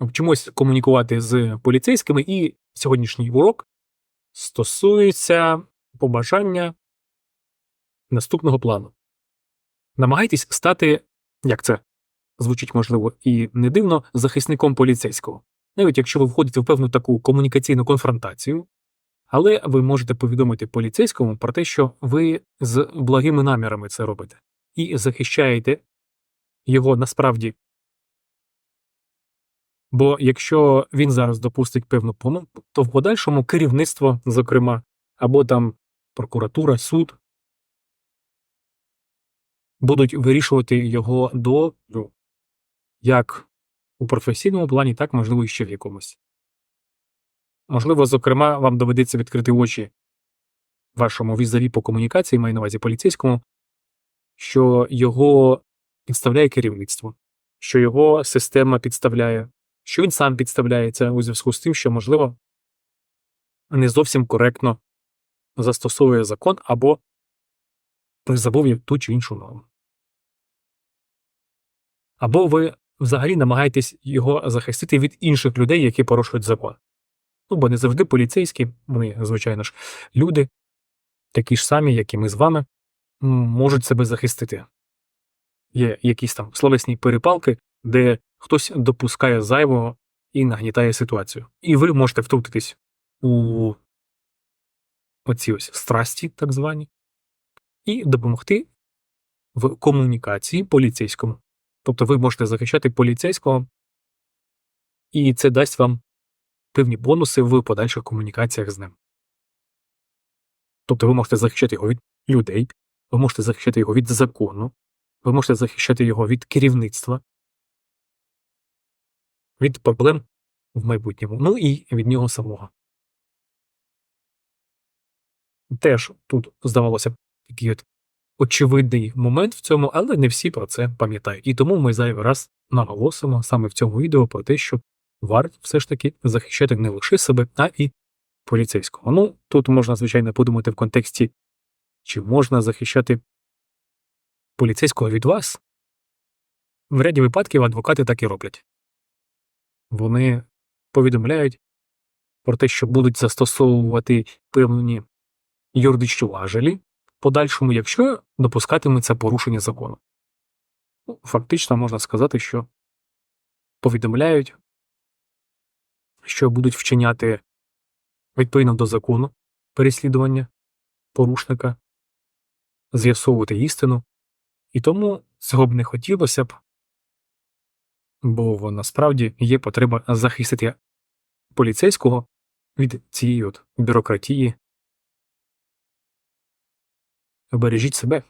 вчимось комунікувати з поліцейськими, і сьогоднішній урок стосується побажання наступного плану. Намагайтесь стати, як це звучить можливо і не дивно, захисником поліцейського. Навіть якщо ви входите в певну таку комунікаційну конфронтацію, але ви можете повідомити поліцейському про те, що ви з благими намірами це робите, і захищаєте його насправді. Бо якщо він зараз допустить певну помилку, то в подальшому керівництво, зокрема, або там прокуратура, суд будуть вирішувати його долю як у професійному плані, так можливо і ще в якомусь. Можливо, зокрема, вам доведеться відкрити очі вашому візаві по комунікації, маю на увазі поліцейському, що його підставляє керівництво, що його система підставляє, що він сам підставляється у зв'язку з тим, що, можливо, не зовсім коректно застосовує закон або призабув ту чи іншу норму. Або ви взагалі намагаєтесь його захистити від інших людей, які порушують закон. Ну, бо не завжди поліцейські, вони, звичайно ж, люди, такі ж самі, як і ми з вами, можуть себе захистити. Є якісь там словесні перепалки, де хтось допускає зайвого і нагнітає ситуацію. І ви можете втрутитись у оці ось страсті, так звані, і допомогти в комунікації поліцейському. Тобто ви можете захищати поліцейського, і це дасть вам певні бонуси в подальших комунікаціях з ним. Тобто ви можете захищати його від людей, ви можете захищати його від закону, ви можете захищати його від керівництва, від проблем в майбутньому, ну і від нього самого. Теж тут, здавалося б, такий от очевидний момент в цьому, але не всі про це пам'ятають. І тому ми зайвий раз наголосимо саме в цьому відео про те, що варто все ж таки захищати не лише себе, а і поліцейського. Ну, тут можна, звичайно, подумати в контексті, чи можна захищати поліцейського від вас. В ряді випадків адвокати так і роблять. Вони повідомляють про те, що будуть застосовувати певні юридичні важелі подальшому, якщо допускатиметься порушення закону. Ну, Фактично можна сказати, що повідомляють, що будуть вчиняти відповідно до закону переслідування порушника, з'ясовувати істину, і тому цього б не хотілося б, бо насправді є потреба захистити поліцейського від цієї от бюрократії. Бережіть себе.